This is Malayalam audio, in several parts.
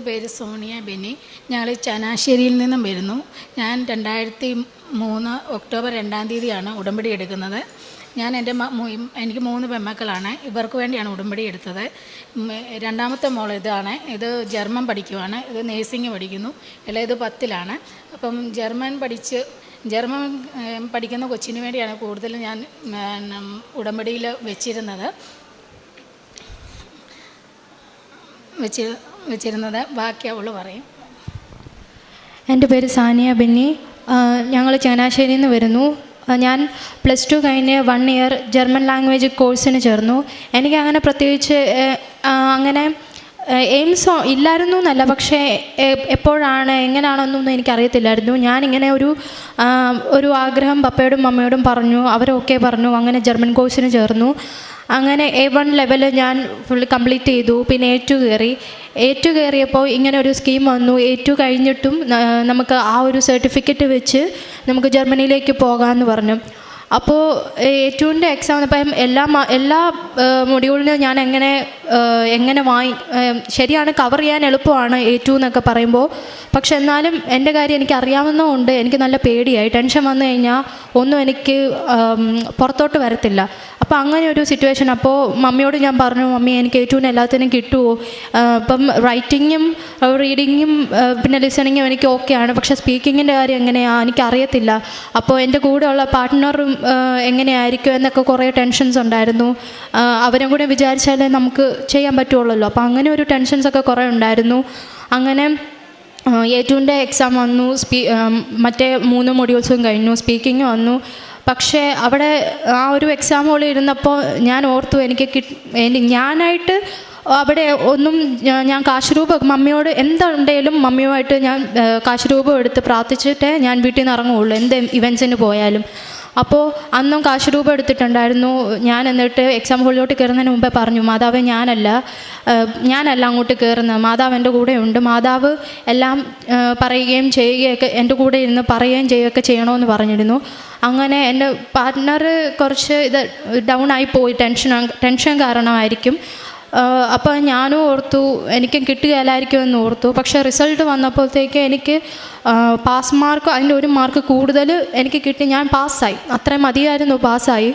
എന്റെ പേര് സോണിയ ബെനി. ഞങ്ങൾ ചനാശ്ശേരിയിൽ നിന്നും വരുന്നു. ഞാൻ രണ്ടായിരത്തി മൂന്ന് ഒക്ടോബർ രണ്ടാം തീയതിയാണ് ഉടമ്പടി എടുക്കുന്നത്. ഞാൻ എന്റെ എനിക്ക് മൂന്ന് പെമ്മക്കളാണ് ഇവർക്ക് വേണ്ടിയാണ് ഉടമ്പടി എടുത്തത്. രണ്ടാമത്തെ മോൾ ഇതാണ്. ഇത് ജർമ്മൻ പഠിക്കുവാണ്. ഇത് നേഴ്സിംഗ് പഠിക്കുന്നു. ഇളയത് പത്തിലാണ്. അപ്പം ജർമ്മൻ പഠിച്ച് ജർമ്മൻ പഠിക്കുന്ന കൊച്ചിന് വേണ്ടിയാണ് കൂടുതലും ഞാൻ ഉടമ്പടിയിൽ വെച്ചിരുന്നത്. വെച്ച് വെച്ചിരുന്നത്. ബാക്കി അവൾ പറയും. എന്റെ പേര് സാനിയ ബെന്നി. ഞങ്ങൾ ചങ്ങനാശ്ശേരിയിൽ നിന്ന് വരുന്നു. ഞാൻ പ്ലസ് ടു കഴിഞ്ഞ് വൺ ഇയർ ജർമ്മൻ ലാംഗ്വേജ് കോഴ്സിന് ചേർന്നു. എനിക്ക് അങ്ങനെ പ്രത്യേകിച്ച് അങ്ങനെ എയിംസ് ഇല്ലായിരുന്നു എന്നല്ല പക്ഷേ എപ്പോഴാണ് എങ്ങനെയാണെന്നൊന്നും എനിക്കറിയത്തില്ലായിരുന്നു. ഞാനിങ്ങനെ ഒരു ഒരു ആഗ്രഹം പപ്പയോടും മമ്മയോടും പറഞ്ഞു അവരൊക്കെ പറഞ്ഞു അങ്ങനെ ജർമ്മൻ കോഴ്സിന് ചേർന്നു. അങ്ങനെ എ വൺ ലെവൽ ഞാൻ ഫുൾ കംപ്ലീറ്റ് ചെയ്തു. പിന്നെ എ ടു കയറി എ ടു കയറിയപ്പോൾ ഇങ്ങനെ ഒരു സ്കീം വന്നു. എ ടു കഴിഞ്ഞിട്ടും നമുക്ക് ആ ഒരു സർട്ടിഫിക്കറ്റ് വെച്ച് നമുക്ക് ജർമ്മനിയിലേക്ക് പോകാമെന്ന് പറഞ്ഞു. അപ്പോൾ എ ടുവിന്റെ എക്സാം വന്നപ്പോൾ എല്ലാ എല്ലാ മൊഡ്യൂളിനും ഞാൻ എങ്ങനെ എങ്ങനെ വാങ്ങി ശരിയാണ് കവർ ചെയ്യാൻ എളുപ്പമാണ് ടു എന്നൊക്കെ പറയുമ്പോൾ. പക്ഷെ എന്നാലും എന്റെ കാര്യം എനിക്ക് അറിയാവുന്നതുകൊണ്ട് എനിക്ക് നല്ല പേടിയായി. ടെൻഷൻ വന്നു കഴിഞ്ഞാൽ ഒന്നും എനിക്ക് പുറത്തോട്ട് വരത്തില്ല. അപ്പോൾ അങ്ങനെ ഒരു സിറ്റുവേഷൻ അപ്പോൾ മമ്മിയോട് ഞാൻ പറഞ്ഞു മമ്മി എനിക്ക് ഏറ്റവും എല്ലാത്തിനും കിട്ടുമോ അപ്പം റൈറ്റിങ്ങും റീഡിങ്ങും പിന്നെ ലിസണിങ്ങും എനിക്ക് ഓക്കെയാണ് പക്ഷേ സ്പീക്കിങ്ങിന്റെ കാര്യം എങ്ങനെയാണ് എനിക്കറിയത്തില്ല. അപ്പോൾ എന്റെ കൂടെയുള്ള പാർട്ട്ണറും എങ്ങനെയായിരിക്കും എന്നൊക്കെ കുറേ ടെൻഷൻസ് ഉണ്ടായിരുന്നു. അവരും കൂടെ വിചാരിച്ചാലേ നമുക്ക് ചെയ്യാൻ പറ്റുള്ളൂ അപ്പോൾ അങ്ങനെ ഒരു ടെൻഷൻസൊക്കെ കുറേ ഉണ്ടായിരുന്നു. അങ്ങനെ എറ്റുവിന്റെ എക്സാം വന്നു. സ്പീ മറ്റേ മൂന്ന് മൊഡ്യൂൾസും കഴിഞ്ഞു. സ്പീക്കിംഗ് വന്നു. പക്ഷേ അവിടെ ആ ഒരു എക്സാം ഹോളിൽ ഇരുന്നപ്പോൾ ഞാൻ ഓർത്തു എനിക്ക് ഞാനായിട്ട് അവിടെ ഒന്നും ഞാൻ കാശ് രൂപ മമ്മിയോട് എന്തുണ്ടെങ്കിലും മമ്മിയുമായിട്ട് ഞാൻ കാശുരൂപം കാശ് രൂപം എടുത്ത് പ്രാർത്ഥിച്ചിട്ടേ ഞാൻ വീട്ടിൽ നിന്ന് ഇറങ്ങുകയുള്ളൂ. എന്ത് ഇവൻസിന് പോയാലും. അപ്പോൾ അന്നും കാശ് രൂപ എടുത്തിട്ടുണ്ടായിരുന്നു. ഞാൻ എന്നിട്ട് എക്സാം ഹോളിലോട്ട് കയറുന്നതിന് മുമ്പേ പറഞ്ഞു മാതാവ് ഞാനല്ല ഞാനല്ല അങ്ങോട്ട് കയറുന്നത്. മാതാവ് എന്റെ കൂടെ ഉണ്ട്. മാതാവ് എല്ലാം പറയുകയും ചെയ്യുകയൊക്കെ എന്റെ കൂടെ ഇരുന്ന് പറയുകയും ചെയ്യുകയൊക്കെ ചെയ്യണമെന്ന് പറഞ്ഞിരുന്നു. അങ്ങനെ എന്റെ പാർട്ട്ണർ കുറച്ച് ഇത് ഡൗൺ ആയി പോയി. ടെൻഷൻ ടെൻഷൻ കാരണമായിരിക്കും. അപ്പോൾ ഞാനും ഓർത്തു എനിക്കും കിട്ടുകയില്ലായിരിക്കും എന്ന് ഓർത്തു. പക്ഷേ റിസൾട്ട് വന്നപ്പോഴത്തേക്ക് എനിക്ക് പാസ് മാർക്ക് അതിന്റെ ഒരു മാർക്ക് കൂടുതൽ എനിക്ക് കിട്ടി. ഞാൻ പാസ്സായി. അത്രയും മതിയായിരുന്നു പാസ്സായി.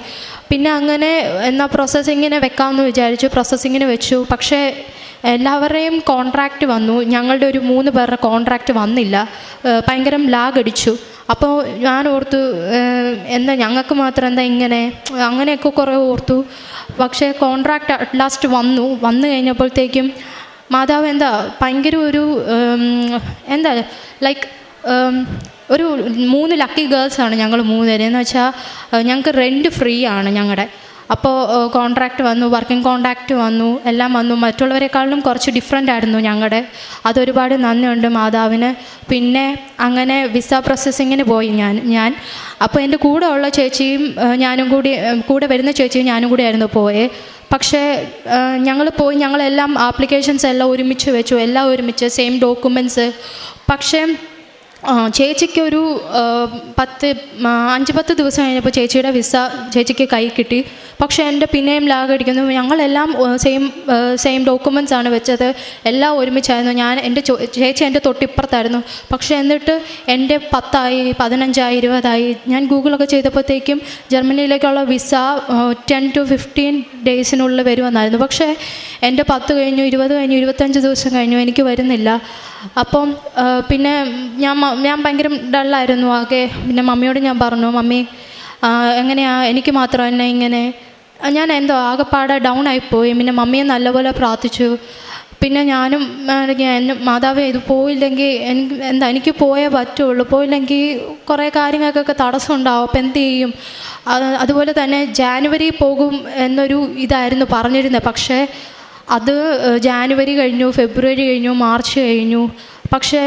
പിന്നെ അങ്ങനെ എന്നാൽ പ്രോസസ്സിങ്ങിനെ വെക്കാമെന്ന് വിചാരിച്ചു. പ്രോസസ്സിങ്ങിന് വെച്ചു. പക്ഷേ എല്ലാവരുടെയും കോൺട്രാക്റ്റ് വന്നു. ഞങ്ങളുടെ ഒരു മൂന്ന് പേരുടെ കോൺട്രാക്റ്റ് വന്നില്ല. ഭയങ്കരം ലാഗ് അടിച്ചു. അപ്പോൾ ഞാൻ ഓർത്തു എന്താ ഞങ്ങൾക്ക് മാത്രം എന്താ ഇങ്ങനെ? അങ്ങനെയൊക്കെ കുറേ ഓർത്തു. പക്ഷേ കോൺട്രാക്റ്റ് അറ്റ് ലാസ്റ്റ് വന്നു. വന്നു കഴിഞ്ഞപ്പോഴത്തേക്കും മാതാവ് എന്താ ഭയങ്കര ഒരു എന്താ ലൈക്ക് ഒരു മൂന്ന് ലക്കി ഗേൾസാണ് ഞങ്ങൾ മൂന്നുപേര് എന്ന് വെച്ചാൽ ഞങ്ങൾക്ക് റെന്റ് ഫ്രീ ആണ് ഞങ്ങളുടെ അപ്പോൾ കോൺട്രാക്റ്റ് വന്നു വർക്കിംഗ് കോൺട്രാക്റ്റ് വന്നു എല്ലാം വന്നു. മറ്റുള്ളവരെക്കാളും കുറച്ച് ഡിഫറെന്റ് ആയിരുന്നു ഞങ്ങളുടെ അതൊരുപാട് നന്ദിയുണ്ട് മാതാവിന്. പിന്നെ അങ്ങനെ വിസ പ്രോസസ്സിങ്ങിന് പോയി ഞാൻ ഞാൻ. അപ്പോൾ എന്റെ കൂടെ ഉള്ള ചേച്ചിയും ഞാനും കൂടി കൂടെ വരുന്ന ചേച്ചിയും ഞാനും കൂടി ആയിരുന്നു പോയേ. പക്ഷേ ഞങ്ങൾ പോയി ഞങ്ങളെല്ലാം ആപ്ലിക്കേഷൻസ് എല്ലാം ഒരുമിച്ച് വെച്ചു. എല്ലാം ഒരുമിച്ച് സെയിം ഡോക്യുമെന്റ്സ് പക്ഷേ ആ, ചേച്ചിക്ക് ഒരു പത്ത് അഞ്ച് പത്ത് ദിവസം കഴിഞ്ഞപ്പോൾ ചേച്ചിയുടെ വിസ ചേച്ചിക്ക് കൈ കിട്ടി. പക്ഷേ എന്റെ പിന്നെയും ലാഗ് അടിക്കുന്നു. ഞങ്ങളെല്ലാം സെയിം സെയിം ഡോക്യുമെന്റ്സ് ആണ് വെച്ചത്. എല്ലാം ഒരുമിച്ചായിരുന്നു. ഞാൻ എന്റെ ചേച്ചി എന്റെ തൊട്ടിപ്പുറത്തായിരുന്നു. പക്ഷേ എന്നിട്ട് എന്റെ പത്തായി പതിനഞ്ചായി ഇരുപതായി ഞാൻ ഗൂഗിളൊക്കെ ചെയ്തപ്പോഴത്തേക്കും ജർമ്മനിയിലേക്കുള്ള വിസ ടെൻ ടു ഫിഫ്റ്റീൻ ഡേയ്സിനുള്ളിൽ വരുമെന്നായിരുന്നു. പക്ഷേ എന്റെ പത്ത് കഴിഞ്ഞു ഇരുപത് കഴിഞ്ഞു ഇരുപത്തഞ്ച് ദിവസം കഴിഞ്ഞു എനിക്ക് വരുന്നില്ല. അപ്പം പിന്നെ ഞാൻ ഞാൻ ഭയങ്കര ഡള്ളായിരുന്നു ആകെ. പിന്നെ മമ്മിയോട് ഞാൻ പറഞ്ഞു മമ്മി എങ്ങനെയാ? എനിക്ക് മാത്രം എന്നെ ഇങ്ങനെ ഞാൻ എന്തോ ആകെപ്പാടെ ഡൗൺ ആയിപ്പോയി. പിന്നെ മമ്മിയെ നല്ലപോലെ പ്രാർത്ഥിച്ചു. പിന്നെ ഞാനും എന്നെ മാതാവ് ഇത് പോയില്ലെങ്കിൽ എനിക്ക് എന്താ എനിക്ക് പോയേ പറ്റുള്ളൂ. പോയില്ലെങ്കിൽ കുറേ കാര്യങ്ങൾക്കൊക്കെ തടസ്സം ഉണ്ടാവും. അപ്പം എന്ത് ചെയ്യും? അതുപോലെ തന്നെ ജാനുവരി പോകും എന്നൊരു ഇതായിരുന്നു പറഞ്ഞിരുന്നത്. പക്ഷേ അത് ജാനുവരി കഴിഞ്ഞു ഫെബ്രുവരി കഴിഞ്ഞു മാർച്ച് കഴിഞ്ഞു. പക്ഷേ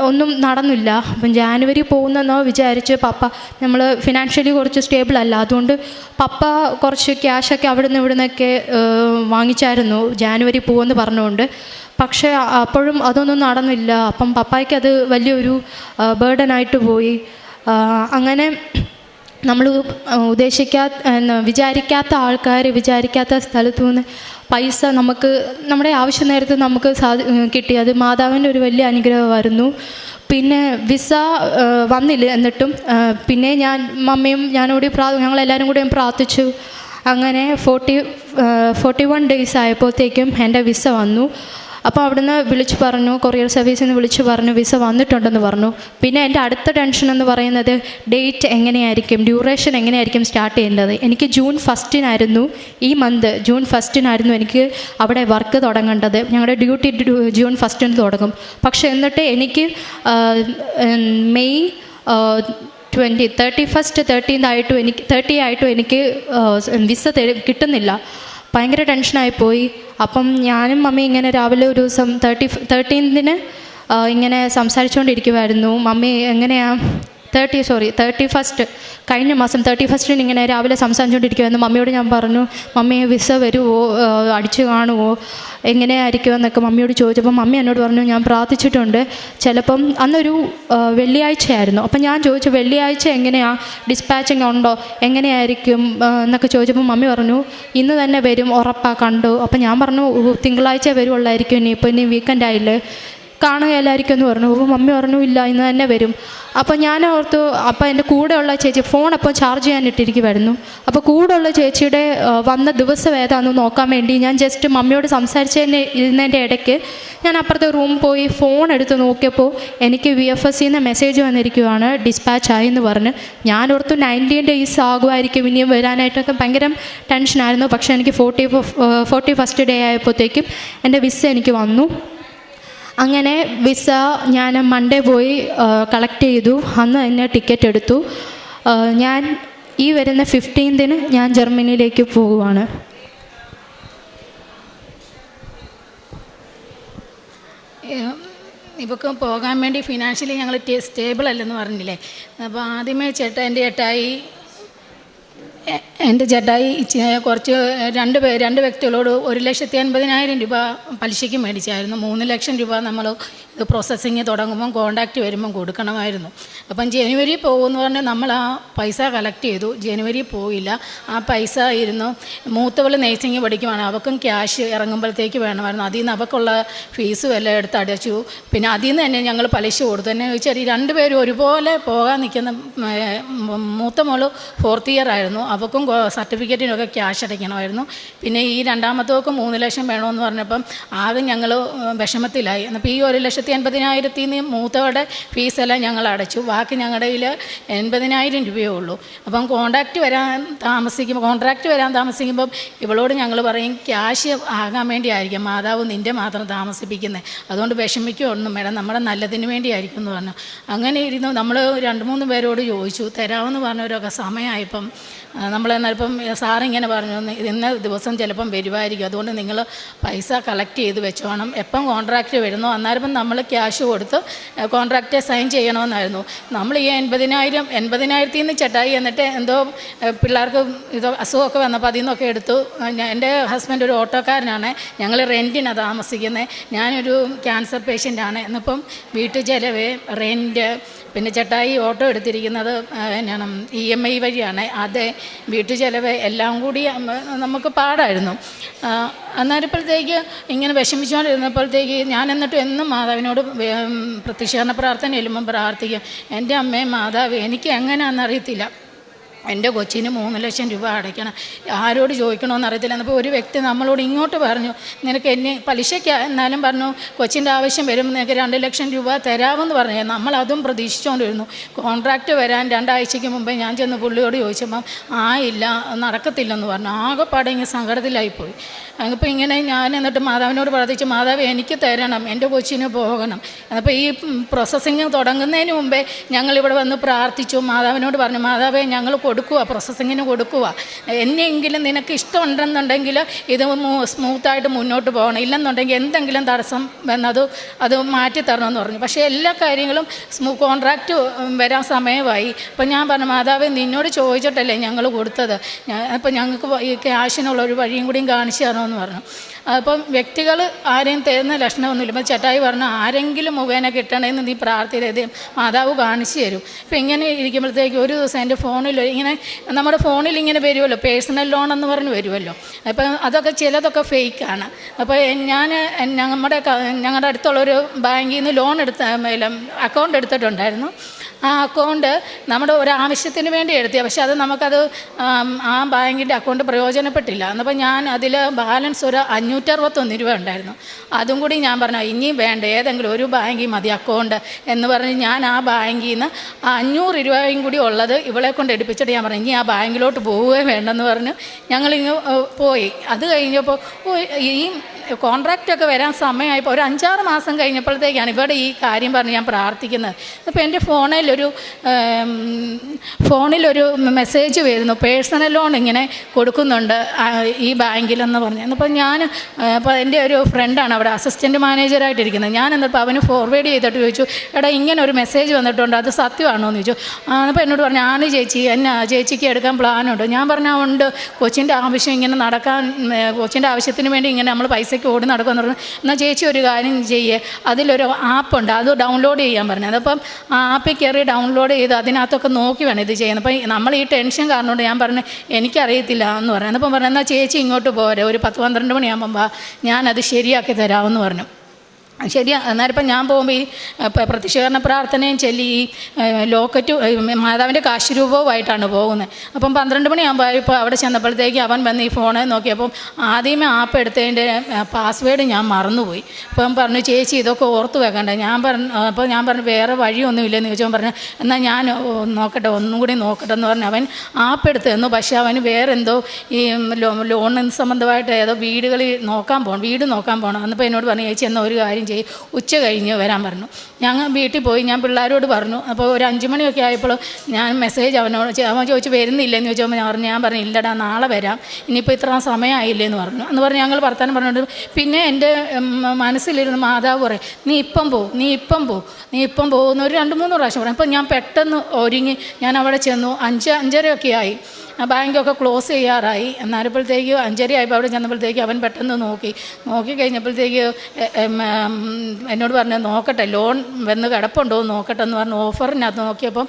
ഒന്നും നടന്നില്ല. അപ്പം ജാനുവരി പോകുന്നെന്നോ വിചാരിച്ച് പപ്പ നമ്മൾ ഫിനാൻഷ്യലി കുറച്ച് സ്റ്റേബിൾ അല്ല. അതുകൊണ്ട് പപ്പ കുറച്ച് ക്യാഷൊക്കെ അവിടെ നിന്ന് ഇവിടെ നിന്നൊക്കെ ഏഹ്, വാങ്ങിച്ചായിരുന്നു. ജാനുവരി പോകുമെന്ന് പറഞ്ഞുകൊണ്ട്. പക്ഷേ അപ്പോഴും അതൊന്നും നടന്നില്ല. അപ്പം പപ്പായ്ക്ക് അത് വലിയൊരു ബേർഡനായിട്ട് പോയി. അങ്ങനെ നമ്മൾ ഉദ്ദേശിക്കാത്ത വിചാരിക്കാത്ത ആൾക്കാർ വിചാരിക്കാത്ത സ്ഥലത്തു നിന്ന് പൈസ നമുക്ക് നമ്മുടെ ആവശ്യ നേരത്ത് നമുക്ക് സാധി കിട്ടി. അത് മാതാവിന്റെ ഒരു വലിയ അനുഗ്രഹമായിരുന്നു. പിന്നെ വിസ വന്നില്ല എന്നിട്ടും. പിന്നെ ഞാൻ മമ്മിയും ഞാനോടി പ്രാ ഞങ്ങളെല്ലാവരും കൂടെ പ്രാർത്ഥിച്ചു. അങ്ങനെ ഫോർട്ടി ഫോർട്ടി വൺ ഡേയ്സ് ആയപ്പോഴത്തേക്കും എന്റെ വിസ വന്നു. അപ്പോൾ അവിടുന്ന് വിളിച്ചു പറഞ്ഞു കൊറിയർ സർവീസിൽ നിന്ന് വിളിച്ചു പറഞ്ഞു വിസ വന്നിട്ടുണ്ടെന്ന് പറഞ്ഞു. പിന്നെ എന്റെ അടുത്ത ടെൻഷൻ എന്ന് പറയുന്നത് ഡേറ്റ് എങ്ങനെയായിരിക്കും ഡ്യൂറേഷൻ എങ്ങനെയായിരിക്കും സ്റ്റാർട്ട് ചെയ്യേണ്ടത്? എനിക്ക് ജൂൺ ഫസ്റ്റിനായിരുന്നു ഈ മന്ത് ജൂൺ ഫസ്റ്റിനായിരുന്നു എനിക്ക് അവിടെ വർക്ക് തുടങ്ങേണ്ടത്. ഞങ്ങളുടെ ഡ്യൂട്ടി ജൂൺ ഫസ്റ്റിന് തുടങ്ങും. പക്ഷേ എന്നിട്ട് എനിക്ക് May twenty thirty first thirteen ആയിട്ടും എനിക്ക് തേർട്ടി ആയിട്ടും എനിക്ക് വിസ കിട്ടുന്നില്ല. ഭയങ്കര ടെൻഷനായി പോയി. അപ്പം ഞാനും മമ്മി ഇങ്ങനെ രാവിലെ ഒരു ദിവസം തേർട്ടി തേർട്ടീൻതിന് ഇങ്ങനെ സംസാരിച്ചുകൊണ്ടിരിക്കുമായിരുന്നു മമ്മി എങ്ങനെയാ തേർട്ടി സോറി തേർട്ടി ഫസ്റ്റ് കഴിഞ്ഞ മാസം തേർട്ടി ഫസ്റ്റിന് ഇങ്ങനെ രാവിലെ സംസാരിച്ചുകൊണ്ടിരിക്കുമെന്ന് മമ്മിയോട് ഞാൻ പറഞ്ഞു മമ്മി വിസ വരുമോ അടിച്ചു കാണുമോ എങ്ങനെയായിരിക്കും എന്നൊക്കെ മമ്മിയോട് ചോദിച്ചപ്പോൾ മമ്മി എന്നോട് പറഞ്ഞു ഞാൻ പ്രാർത്ഥിച്ചിട്ടുണ്ട്. ചിലപ്പം അന്നൊരു വെള്ളിയാഴ്ചയായിരുന്നു. അപ്പം ഞാൻ ചോദിച്ചു വെള്ളിയാഴ്ച എങ്ങനെയാണ് ഡിസ്പാച്ചിങ് ഉണ്ടോ? എങ്ങനെയായിരിക്കും? എന്നൊക്കെ ചോദിച്ചപ്പോൾ മമ്മി പറഞ്ഞു ഇന്ന് തന്നെ വരും ഉറപ്പാ കണ്ടു. അപ്പം ഞാൻ പറഞ്ഞു "ഓ, തിങ്കളാഴ്ച വരുവുള്ളായിരിക്കും ഇനി. ഇപ്പോൾ ഇനി വീക്കെൻഡ് ആയില്ലേ. കാണുകയില്ലായിരിക്കും എന്ന് പറഞ്ഞു. അപ്പോൾ മമ്മി പറഞ്ഞു ഇല്ല ഇന്ന് തന്നെ വരും. അപ്പോൾ ഞാൻ ഓർത്തു അപ്പോൾ എന്റെ കൂടെയുള്ള ചേച്ചി ഫോൺ അപ്പോൾ ചാർജ് ചെയ്യാൻ ഇട്ടിരിക്കുമായിരുന്നു അപ്പോൾ കൂടെയുള്ള ചേച്ചിയുടെ വന്ന ദിവസം ഏതാണെന്ന് നോക്കാൻ വേണ്ടി ഞാൻ ജസ്റ്റ് മമ്മിയോട് സംസാരിച്ചതിന് ഇരുന്നതിന്റെ ഇടയ്ക്ക് ഞാൻ അപ്പുറത്തെ റൂം പോയി ഫോൺ എടുത്ത് നോക്കിയപ്പോൾ എനിക്ക് വി എഫ് എസ് സിന്ന് മെസ്സേജ് വന്നിരിക്കുവാണ് ഡിസ്പാച്ച് ആയി എന്ന് പറഞ്ഞ്. ഞാൻ ഓർത്തു നയന്റീൻ ഡേയ്സ് ആകുമായിരിക്കും ഇനിയും വരാനായിട്ടൊക്കെ ഭയങ്കര ടെൻഷനായിരുന്നു പക്ഷേ എനിക്ക് ഫോർട്ടി ഫോർട്ടി ഫസ്റ്റ് ഡേ ആയപ്പോഴത്തേക്കും എന്റെ വിസ എനിക്ക് വന്നു. അങ്ങനെ വിസ ഞാൻ മൺഡേ പോയി കളക്ട് ചെയ്തു. അന്ന് തന്നെ ടിക്കറ്റ് എടുത്തു. ഞാൻ ഈ വരുന്ന ഫിഫ്റ്റീൻതിന് ഞാൻ ജർമ്മനിയിലേക്ക് പോവുകയാണ്. ഇവക്ക് പോകാൻ വേണ്ടി ഫിനാൻഷ്യലി ഞങ്ങൾ സ്റ്റേബിൾ അല്ലെന്ന് പറഞ്ഞില്ലേ? അപ്പോൾ ആദ്യമേ ചേട്ടന്റെ ചേട്ടായി എ- എന്റെ ചേട്ടായി കുറച്ച് രണ്ട് പേ രണ്ട് വ്യക്തികളോട് ഒരു ലക്ഷത്തി അൻപതിനായിരം രൂപ പലിശയ്ക്ക് മേടിച്ചായിരുന്നു. മൂന്ന് ലക്ഷം രൂപ നമ്മൾ ഇത് പ്രോസസ്സിങ് തുടങ്ങുമ്പം കോണ്ടാക്റ്റ് വരുമ്പം കൊടുക്കണമായിരുന്നു. അപ്പം ജനുവരി പോകുമെന്ന് പറഞ്ഞാൽ നമ്മൾ ആ പൈസ കളക്ട് ചെയ്തു. ജനുവരി പോയില്ല. ആ പൈസ ഇരുന്നു മൂത്തവൾ നേഴ്സിംഗ് പഠിക്കുവാണ്. അവൾക്കും ക്യാഷ് ഇറങ്ങുമ്പോഴത്തേക്ക് വേണമായിരുന്നു. അതിൽ നിന്ന് അവൾക്കുള്ള ഫീസും എല്ലാം എടുത്ത് അടച്ചു. പിന്നെ അതിൽ നിന്ന് തന്നെ ഞങ്ങൾ പലിശ കൊടുത്തു. എന്നെ ചോദിച്ചാൽ ഈ രണ്ടുപേരും ഒരുപോലെ പോകാൻ നിൽക്കുന്ന മൂത്ത മോൾ ഫോർത്ത് ഇയർ ആയിരുന്നു. അവൾക്കും സർട്ടിഫിക്കറ്റിനൊക്കെ ക്യാഷ് അടയ്ക്കണമായിരുന്നു. പിന്നെ ഈ രണ്ടാമത്തവർക്ക് മൂന്ന് ലക്ഷം വേണമെന്ന് പറഞ്ഞപ്പം ആകെ ഞങ്ങൾ വിഷമത്തിലായി. എന്നപ്പോൾ ഈ ഒരു ലക്ഷത്തി എൺപതിനായിരത്തിൽ നിന്ന് മൂത്തവരുടെ ഫീസെല്ലാം ഞങ്ങൾ അടച്ചു. ബാക്കി ഞങ്ങളുടെ കയ്യിൽ എൺപതിനായിരം രൂപയേ ഉള്ളൂ അപ്പം കോൺട്രാക്റ്റ് വരാൻ താമസിക്കുമ്പോൾ കോൺട്രാക്റ്റ് വരാൻ താമസിക്കുമ്പം ഇവളോട് ഞങ്ങൾ പറയും ക്യാഷ് ആകാൻ വേണ്ടിയായിരിക്കും. മാതാവ് നിന്റെ മാത്രം താമസിപ്പിക്കുന്നത് അതുകൊണ്ട് വിഷമിക്കുകയൊന്നും മേഡം നമ്മുടെ നല്ലതിന് വേണ്ടിയായിരിക്കും എന്ന് പറഞ്ഞു. അങ്ങനെ ഇരുന്നു നമ്മൾ രണ്ട് മൂന്ന് പേരോട് ചോദിച്ചു. തരാമെന്ന് പറഞ്ഞവരൊക്കെ സമയമായപ്പം നമ്മൾ ഇപ്പം സാറിങ്ങനെ പറഞ്ഞു ഇന്ന ദിവസം ചിലപ്പം വരുമായിരിക്കും അതുകൊണ്ട് നിങ്ങൾ പൈസ കളക്ട് ചെയ്ത് വെച്ചോണം. എപ്പം കോൺട്രാക്റ്റ് വരുന്നോ? അന്നേരം നമ്മൾ ക്യാഷ് കൊടുത്ത് കോൺട്രാക്റ്റ് സൈൻ ചെയ്യണമെന്നായിരുന്നു നമ്മൾ ഈ എൺപതിനായിരം എൺപതിനായിരത്തിൽ നിന്ന് ചട്ടായി എന്നിട്ട് എന്തോ പിള്ളേർക്ക് ഇതോ അസുഖമൊക്കെ വന്നപ്പോൾ അതിൽ നിന്നൊക്കെ എടുത്തു എന്റെ ഹസ്ബൻഡ് ഒരു ഓട്ടോക്കാരനാണ്. ഞങ്ങൾ റെന്റിനാണ് താമസിക്കുന്നത് ഞാനൊരു ക്യാൻസർ പേഷ്യന്റാണ് എന്നിപ്പം വീട്ടു ചിലവ് റെന്റ് പിന്നെ ചേട്ടായി ഓട്ടോ എടുത്തിരിക്കുന്നത് എന്നാണ് ഇ എം ഐ വഴിയാണ്. അത് വീട്ടു ചിലവ് എല്ലാം കൂടി നമുക്ക് പാടായിരുന്നു. അന്നേരപ്പോഴത്തേക്ക് ഇങ്ങനെ വിഷമിച്ചുകൊണ്ടിരുന്നപ്പോഴത്തേക്ക് ഞാൻ എന്നിട്ട് എന്നും മാതാവിനോട് പ്രത്യക്ഷീകരണ പ്രാർത്ഥന ചെല്ലുമ്പം പ്രാർത്ഥിക്കും. എന്റെ അമ്മയും മാതാവ് എനിക്ക് എങ്ങനെയാണെന്ന് അറിയത്തില്ല. എന്റെ കൊച്ചിന് മൂന്ന് ലക്ഷം രൂപ അടയ്ക്കണം. ആരോട് ചോദിക്കണമെന്ന് അറിയത്തില്ല. എന്നപ്പോൾ ഒരു വ്യക്തി നമ്മളോട് ഇങ്ങോട്ട് പറഞ്ഞു നിനക്ക് എന്നെ പലിശയ്ക്ക് എന്നാലും പറഞ്ഞു കൊച്ചിന്റെ ആവശ്യം വരുമ്പോൾ നിനക്ക് രണ്ട് ലക്ഷം രൂപ തരാമെന്ന് പറഞ്ഞു. നമ്മളതും പ്രതീക്ഷിച്ചുകൊണ്ടിരുന്നു. കോൺട്രാക്റ്റ് വരാൻ രണ്ടാഴ്ചയ്ക്ക് മുമ്പേ ഞാൻ ചെന്ന് പുള്ളിയോട് ചോദിച്ചപ്പം ആ ഇല്ല നടക്കത്തില്ലെന്ന് പറഞ്ഞു. ആകെപ്പാടെ ഇങ്ങനെ സങ്കടത്തിലായിപ്പോയി. അപ്പോൾ ഇങ്ങനെ ഞാൻ എന്നിട്ട് മാതാവിനോട് പ്രാർത്ഥിച്ചു മാതാവ് എനിക്ക് തരണം എന്റെ കൊച്ചിന് പോകണം. അപ്പോൾ ഈ പ്രോസസ്സിങ് തുടങ്ങുന്നതിന് മുമ്പേ ഞങ്ങളിവിടെ വന്ന് പ്രാർത്ഥിച്ചു. മാതാവിനോട് പറഞ്ഞു മാതാവേ ഞങ്ങൾ കൊടുക്കുക പ്രോസസ്സിങ്ങിന് കൊടുക്കുക എന്നെങ്കിലും നിനക്ക് ഇഷ്ടമുണ്ടെന്നുണ്ടെങ്കിൽ ഇത് സ്മൂത്തായിട്ട് മുന്നോട്ട് പോകണം. ഇല്ലെന്നുണ്ടെങ്കിൽ എന്തെങ്കിലും തടസ്സം വന്നത് അത് മാറ്റി തരണമെന്ന് പറഞ്ഞു. പക്ഷേ എല്ലാ കാര്യങ്ങളും സ്മൂ കോൺട്രാക്റ്റ് വരാൻ സമയമായി. അപ്പോൾ ഞാൻ പറഞ്ഞു മാതാവ് നിന്നോട് ചോദിച്ചിട്ടല്ലേ ഞങ്ങൾ കൊടുത്തത്? ഞാൻ അപ്പം ഞങ്ങൾക്ക് ഈ ക്യാഷിനുള്ള ഒരു വഴിയും കൂടിയും കാണിച്ചു തരണമെന്ന് പറഞ്ഞു. അപ്പം വ്യക്തികൾ ആരെയും തരുന്ന ലക്ഷണമൊന്നുമില്ല. ഇപ്പം ചേട്ടായി പറഞ്ഞു ആരെങ്കിലും മുഖേന കിട്ടണമെന്ന് നീ പ്രാർത്ഥിച്ചത് മാതാവ് കാണിച്ചു തരും. ഇപ്പം ഇങ്ങനെ ഇരിക്കുമ്പോഴത്തേക്ക് ഒരു ദിവസം എന്റെ ഫോണിൽ ഇങ്ങനെ നമ്മുടെ ഫോണിൽ ഇങ്ങനെ വരുമല്ലോ പേഴ്സണൽ ലോൺ എന്ന് പറഞ്ഞ് വരുമല്ലോ. അപ്പം അതൊക്കെ ചിലതൊക്കെ ഫേക്കാണ്. അപ്പോൾ ഞാൻ ഞങ്ങളുടെ ഞങ്ങളുടെ അടുത്തുള്ളൊരു ബാങ്കിൽ നിന്ന് ലോൺ എടുത്ത അക്കൗണ്ട് എടുത്തിട്ടുണ്ടായിരുന്നു. ആ അക്കൗണ്ട് നമ്മുടെ ഒരാവശ്യത്തിന് വേണ്ടി എടുത്തിയ പക്ഷെ അത് നമുക്കത് ആം, ബാങ്കിന്റെ അക്കൗണ്ട് പ്രയോജനപ്പെട്ടില്ല. എന്നപ്പോൾ ഞാൻ അതിൽ ബാലൻസ് ഒരു അഞ്ഞൂറ്ററുപത്തൊന്ന് രൂപ ഉണ്ടായിരുന്നു. അതും കൂടി ഞാൻ പറഞ്ഞു ഇനിയും വേണ്ട ഏതെങ്കിലും ഒരു ബാങ്കിൽ മതി അക്കൗണ്ട് എന്ന് പറഞ്ഞ് ഞാൻ ആ ബാങ്കിൽ നിന്ന് അഞ്ഞൂറ് രൂപയും കൂടി ഉള്ളത് ഇവളെ കൊണ്ട് എടുപ്പിച്ചിട്ട് ഞാൻ പറഞ്ഞു ഇനി ആ ബാങ്കിലോട്ട് പോവുകയും വേണ്ടെന്ന് പറഞ്ഞ് ഞങ്ങളിങ്ങ് പോയി. അത് കഴിഞ്ഞപ്പോൾ ഈ കോൺട്രാക്റ്റൊക്കെ വരാൻ സമയമായപ്പോൾ ഒരു അഞ്ചാറ് മാസം കഴിഞ്ഞപ്പോഴത്തേക്കാണ് ഇവിടെ ഈ കാര്യം പറഞ്ഞ് ഞാൻ പ്രാർത്ഥിക്കുന്നത്. അപ്പോൾ എന്റെ ഫോണിലൊരു ഫോണിലൊരു മെസ്സേജ് വരുന്നു. പേഴ്സണൽ ലോൺ ഇങ്ങനെ കൊടുക്കുന്നുണ്ട് ഈ ബാങ്കിലെന്ന് പറഞ്ഞു. അപ്പോൾ ഞാൻ അപ്പോൾ എന്റെ ഒരു ഫ്രണ്ടാണ് അവിടെ അസിസ്റ്റന്റ് മാനേജറായിട്ടിരിക്കുന്നത്. ഞാൻ എന്നിട്ട് അവന് ഫോർവേഡ് ചെയ്തിട്ട് ചോദിച്ചു എടാ ഇങ്ങനെ ഒരു മെസ്സേജ് വന്നിട്ടുണ്ട് അത് സത്യമാണോ എന്ന് ചോദിച്ചു അപ്പോൾ എന്നോട് പറഞ്ഞു ആണ് ചേച്ചി എന്നാ ചേച്ചിക്ക് എടുക്കാൻ പ്ലാനുണ്ട്. ഞാൻ പറഞ്ഞാൽ ഉണ്ട്. കൊച്ചിന്റെ ആവശ്യം ഇങ്ങനെ നടക്കാൻ കൊച്ചിന്റെ ആവശ്യത്തിന് വേണ്ടി ഇങ്ങനെ നമ്മൾ പൈസയ്ക്ക് ഓടി നടക്കുമെന്ന് പറഞ്ഞു. എന്നാൽ ചേച്ചി ഒരു കാര്യം ചെയ്യേ. അതിലൊരു ആപ്പുണ്ട് അത് ഡൗൺലോഡ് ചെയ്യാൻ പറഞ്ഞു. അതപ്പം ആ ആപ്പിൽ കയറി ഡൗൺലോഡ് ചെയ്ത് അതിനകത്തൊക്കെ നോക്കി വേണം. ഇത് ചെയ്യുന്നത്. അപ്പം നമ്മൾ ഈ ടെൻഷൻ കാരണം കൊണ്ട് ഞാൻ പറഞ്ഞു എനിക്കറിയത്തില്ല എന്ന് പറഞ്ഞു. അപ്പം പറഞ്ഞു എന്നാൽ ചേച്ചി ഇങ്ങോട്ട് പോരെ. ഒരു പത്ത് പന്ത്രണ്ട് മണിയാകുമ്പം വാ. ഞാനത് ശരിയാക്കി തരാമെന്ന് പറഞ്ഞു. ശരിയാ അന്നേരം ഇപ്പം ഞാൻ പോകുമ്പോൾ ഈ പ്രതിഷേധന പ്രാർത്ഥനയും ചൊല്ലി ഈ ലോക്കറ്റ് മാതാവിന്റെ കാശുരൂപവുമായിട്ടാണ് പോകുന്നത് അപ്പം പന്ത്രണ്ട് മണിയാകുമ്പോൾ ഇപ്പോൾ അവിടെ ചെന്നപ്പോഴത്തേക്ക് അവൻ വന്ന് ഈ ഫോണിൽ നോക്കിയപ്പം ആദ്യമേ ആപ്പ് എടുത്തതിന്റെ പാസ്വേഡ് ഞാൻ മറന്നുപോയി. അപ്പം പറഞ്ഞു ചേച്ചി ഇതൊക്കെ ഓർത്ത് വെക്കണ്ട. ഞാൻ പറഞ്ഞു അപ്പോൾ ഞാൻ പറഞ്ഞു വേറെ വഴിയൊന്നുമില്ലെന്ന് ചോദിച്ചവൻ പറഞ്ഞു എന്നാൽ ഞാൻ നോക്കട്ടെ ഒന്നും കൂടി നോക്കട്ടെ എന്ന് പറഞ്ഞു അവൻ ആപ്പ് എടുത്ത് തന്നു. പക്ഷേ അവന് വേറെന്തോ ഈ ലോൺ സംബന്ധമായിട്ട് ഏതോ വീടുകളിൽ നോക്കാൻ പോകണം വീട് നോക്കാൻ പോകണം എന്നിപ്പോൾ എന്നോട് പറഞ്ഞു ചേച്ചി എന്നാൽ ഒരു കാര്യം ചെയ്യും. ഉച്ച കഴിഞ്ഞ് വരാൻ പറഞ്ഞു. ഞങ്ങൾ വീട്ടിൽ പോയി ഞാൻ പിള്ളേരോട് പറഞ്ഞു. അപ്പോൾ ഒരു അഞ്ച് മണിയൊക്കെ ആയപ്പോൾ ഞാൻ മെസ്സേജ് അവനോട് അവൻ ചോദിച്ചു വരുന്നില്ലെന്ന് ചോദിച്ചപ്പോൾ ഞാൻ പറഞ്ഞു ഞാൻ പറഞ്ഞു ഇല്ലടാ നാളെ വരാം. ഇനിയിപ്പോൾ ഇത്ര സമയമായില്ലേ എന്ന് പറഞ്ഞു. എന്ന് പറഞ്ഞ് ഞങ്ങൾ വർത്തമാനം പറഞ്ഞുകൊണ്ട് പിന്നെ എന്റെ മനസ്സിലിരുന്ന് മാതാവ് പറയും നീ ഇപ്പം പോ നീ ഇപ്പം പോ നീ ഇപ്പം പോകുന്ന ഒരു രണ്ട് മൂന്ന് പ്രാവശ്യം പറയും. അപ്പം ഞാൻ പെട്ടെന്ന് ഒരുങ്ങി ഞാൻ അവിടെ ചെന്നു. അഞ്ച് അഞ്ചരയൊക്കെ ആയി. ബാങ്കൊക്കെ ക്ലോസ് ചെയ്യാറായി. എന്നാലപ്പോഴത്തേക്ക് അഞ്ചര ആയപ്പോൾ അവിടെ ചെന്നപ്പോഴത്തേക്ക് അവൻ പെട്ടെന്ന് നോക്കി. നോക്കി കഴിഞ്ഞപ്പോഴത്തേക്ക് എന്നോട് പറഞ്ഞു നോക്കട്ടെ ലോൺ വന്ന് കിടപ്പുണ്ടോ എന്ന് നോക്കട്ടെ എന്ന് പറഞ്ഞ് ഓഫറിനകത്ത് നോക്കിയപ്പം